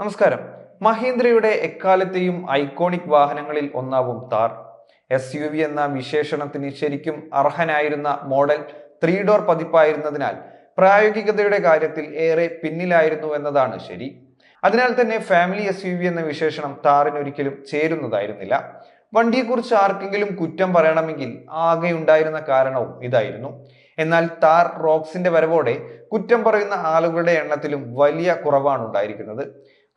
നമസ്കാരം. മഹീന്ദ്രയുടെ എക്കാലത്തെയും ഐക്കോണിക് വാഹനങ്ങളിൽ ഒന്നാവും താർ. എസ് യു വി എന്ന വിശേഷണത്തിന് ശരിക്കും അർഹനായിരുന്ന മോഡൽ ത്രീ ഡോർ പതിപ്പായിരുന്നതിനാൽ പ്രായോഗികതയുടെ കാര്യത്തിൽ ഏറെ പിന്നിലായിരുന്നു എന്നതാണ് ശരി. അതിനാൽ തന്നെ ഫാമിലി എസ് യു വി എന്ന വിശേഷണം താറിന് ഒരിക്കലും ചേരുന്നതായിരുന്നില്ല. വണ്ടിയെക്കുറിച്ച് ആർക്കെങ്കിലും കുറ്റം പറയണമെങ്കിൽ ആകെ ഉണ്ടായിരുന്ന കാരണവും ഇതായിരുന്നു. എന്നാൽ താർ റോക്സിന്റെ വരവോടെ കുറ്റം പറയുന്ന ആളുകളുടെ എണ്ണത്തിലും വലിയ കുറവാണ് ഉണ്ടായിരിക്കുന്നത്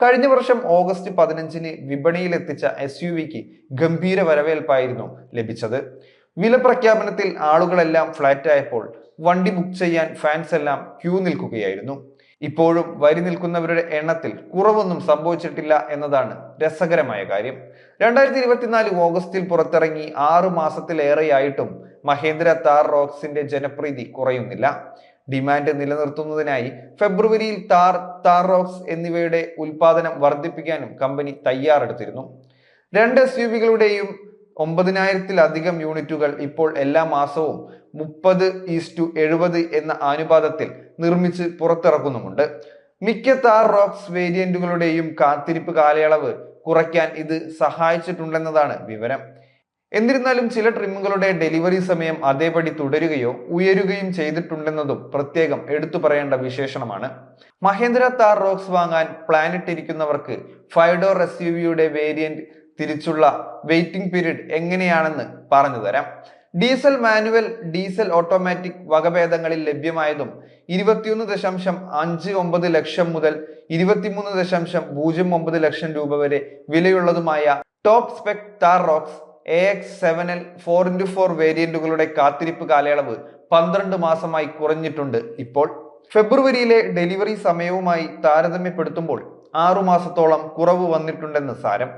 കഴിഞ്ഞ വർഷം ഓഗസ്റ്റ് പതിനഞ്ചിന് വിപണിയിൽ എത്തിച്ച എസ് യു വിക്ക് ഗംഭീര വരവേൽപ്പായിരുന്നു ലഭിച്ചത്. വില പ്രഖ്യാപനത്തിൽ ആളുകളെല്ലാം ഫ്ലാറ്റ് ആയപ്പോൾ വണ്ടി ബുക്ക് ചെയ്യാൻ ഫാൻസ് എല്ലാം ക്യൂ നിൽക്കുകയായിരുന്നു. ഇപ്പോഴും വരി നിൽക്കുന്നവരുടെ എണ്ണത്തിൽ കുറവൊന്നും സംഭവിച്ചിട്ടില്ല എന്നതാണ് രസകരമായ കാര്യം. രണ്ടായിരത്തി ഇരുപത്തിനാല് ഓഗസ്റ്റിൽ പുറത്തിറങ്ങി ആറു മാസത്തിലേറെയായിട്ടും മഹേന്ദ്ര താർ റോക്സിന്റെ ജനപ്രീതി കുറയുന്നില്ല. ഡിമാൻഡ് നിലനിർത്തുന്നതിനായി ഫെബ്രുവരിയിൽ താർ താർ റോക്സ് എന്നിവയുടെ ഉൽപാദനം വർദ്ധിപ്പിക്കാനും കമ്പനി തയ്യാറെടുത്തിരുന്നു. രണ്ട് എസ് യു വികളുടെയും ഒമ്പതിനായിരത്തിലധികം യൂണിറ്റുകൾ ഇപ്പോൾ എല്ലാ മാസവും മുപ്പത് ഈസ്റ്റു എഴുപത് എന്ന അനുപാതത്തിൽ നിർമ്മിച്ച് പുറത്തിറക്കുന്നുമുണ്ട്. മിക്ക താർ റോക്സ് വേരിയന്റുകളുടെയും കാത്തിരിപ്പ് കാലയളവ് കുറയ്ക്കാൻ ഇത് സഹായിച്ചിട്ടുണ്ടെന്നതാണ് വിവരം. എന്നിരുന്നാലും ചില ട്രിമ്മുകളുടെ ഡെലിവറി സമയം അതേപടി തുടരുകയോ ഉയരുകയും ചെയ്തിട്ടുണ്ടെന്നതും പ്രത്യേകം എടുത്തു പറയേണ്ട വിശേഷണമാണ്. മഹേന്ദ്ര താർ റോക്സ് വാങ്ങാൻ plan ഇട്ടിരിക്കുന്നവർക്ക് five door door S U വിയുടെ വേരിയന്റ് തിരിച്ചുള്ള വെയിറ്റിംഗ് പീരീഡ് എങ്ങനെയാണെന്ന് പറഞ്ഞു തരാം. ഡീസൽ മാനുവൽ ഡീസൽ ഓട്ടോമാറ്റിക് വകഭേദങ്ങളിൽ ലഭ്യമായതും ഇരുപത്തിയൊന്ന് ദശാംശം അഞ്ച് ഒമ്പത് ലക്ഷം മുതൽ ഇരുപത്തിമൂന്ന് ദശാംശം പൂജ്യം ഒമ്പത് ലക്ഷം രൂപ വരെ വിലയുള്ളതുമായ top spec Thar Roxx A X സെവനിൽ ഫോർ ഇന്റു ഫോർ വേരിയന്റുകളുടെ കാത്തിരിപ്പ് കാലയളവ് പന്ത്രണ്ട് മാസമായി കുറഞ്ഞിട്ടുണ്ട്. ഇപ്പോൾ ഫെബ്രുവരിയിലെ ഡെലിവറി സമയവുമായി താരതമ്യപ്പെടുത്തുമ്പോൾ ആറു മാസത്തോളം കുറവ് വന്നിട്ടുണ്ടെന്ന് സാരം.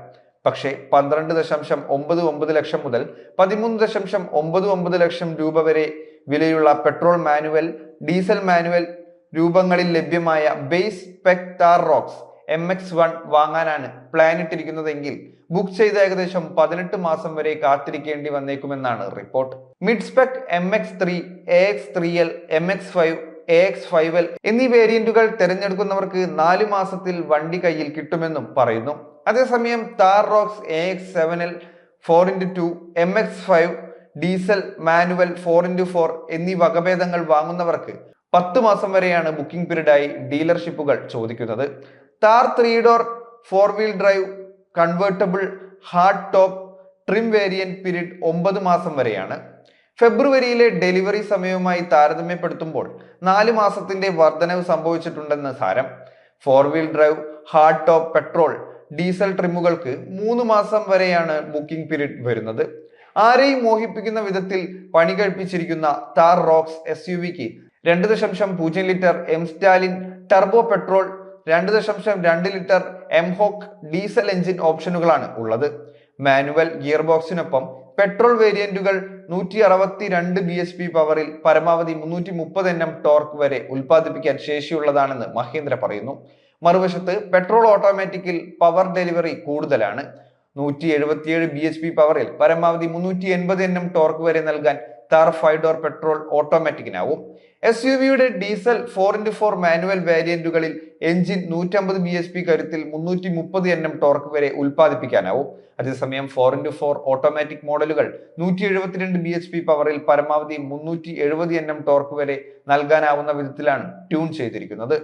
പക്ഷേ പന്ത്രണ്ട് ദശാംശം ഒമ്പത് ഒമ്പത് ലക്ഷം മുതൽ പതിമൂന്ന് ദശാംശം ഒമ്പത് ഒമ്പത് ലക്ഷം രൂപ വരെ വിലയുള്ള പെട്രോൾ മാനുവൽ ഡീസൽ മാനുവൽ രൂപങ്ങളിൽ ലഭ്യമായ base spec Thar Roxx M X one വാങ്ങാനാണ് plan ഇട്ടിരിക്കുന്നതെങ്കിൽ ബുക്ക് ചെയ്ത് ഏകദേശം പതിനെട്ട് മാസം വരെ കാത്തിരിക്കേണ്ടി വന്നേക്കുമെന്നാണ് report mid spec M X three A X three L M X five A X five L എന്നീ വേരിയന്റുകൾ തിരഞ്ഞെടുക്കുന്നവർക്ക് നാല് മാസത്തിൽ വണ്ടി കയ്യിൽ കിട്ടുമെന്നും പറയുന്നു. അതേസമയം Thar Roxx A X seven L four into two M X five diesel manual four into four എന്നീ വകഭേദങ്ങൾ വാങ്ങുന്നവർക്ക് പത്ത് മാസം വരെയാണ് ബുക്കിംഗ് പീരീഡായി ഡീലർഷിപ്പുകൾ ചോദിക്കുന്നത്. Thar three door four wheel drive convertible hard top trim variant period ഒമ്പത് മാസം വരെയാണ്. ഫെബ്രുവരിയിലെ ഡെലിവറി സമയവുമായി താരതമ്യപ്പെടുത്തുമ്പോൾ നാല് മാസത്തിന്റെ വർധനവ് സംഭവിച്ചിട്ടുണ്ടെന്ന് സാരം. Four wheel drive hard top petrol diesel ട്രിമ്മുകൾക്ക് മൂന്ന് മാസം വരെയാണ് ബുക്കിംഗ് പീരീഡ് വരുന്നത്. ആരെയും മോഹിപ്പിക്കുന്ന വിധത്തിൽ പണി കഴിപ്പിച്ചിരിക്കുന്ന താർ റോക്സ് എസ് യു വിക്ക് രണ്ട് ദശാംശം പൂജ്യം litre M Stallion turbo petrol രണ്ട് ദശാംശം രണ്ട് litre M Hawk diesel engine ഓപ്ഷനുകളാണ് ഉള്ളത്. മാനുവൽ ഗിയർ ബോക്സിനൊപ്പം പെട്രോൾ വേരിയന്റുകൾ നൂറ്റി അറുപത്തി രണ്ട് ബി എസ് പി പവറിൽ പരമാവധി മുന്നൂറ്റി മുപ്പത് എൻ എം ടോർക്ക് വരെ ഉൽപ്പാദിപ്പിക്കാൻ ശേഷിയുള്ളതാണെന്ന് മഹേന്ദ്ര പറയുന്നു. മറുവശത്ത് പെട്രോൾ ഓട്ടോമാറ്റിക്കിൽ പവർ ഡെലിവറി കൂടുതലാണ്. നൂറ്റി എഴുപത്തിയേഴ് ബി എച്ച് പി പവറിൽ പരമാവധി മുന്നൂറ്റി എൺപത് എൻ എം ടോർക്ക് വരെ നൽകാൻ താർ ഫൈവ് ഡോർ പെട്രോൾ ഓട്ടോമാറ്റിക്കിനാവും. എസ് യു വിയുടെ diesel four into four manual വേരിയന്റുകളിൽ engine നൂറ്റമ്പത് ബി എച്ച് പി കരുത്തിൽ മുന്നൂറ്റി മുപ്പത് എൻ എം ടോർക്ക് വരെ ഉൽപ്പാദിപ്പിക്കാനാവും. അതേസമയം ഫോർ ഇന്റു ഫോർ ഓട്ടോമാറ്റിക് മോഡലുകൾ നൂറ്റി എഴുപത്തിരണ്ട് ബി എച്ച് പി പവറിൽ പരമാവധി മുന്നൂറ്റി എഴുപത് എൻ എം ടോർക്ക് വരെ നൽകാനാവുന്ന വിധത്തിലാണ് ട്യൂൺ ചെയ്തിരിക്കുന്നത്.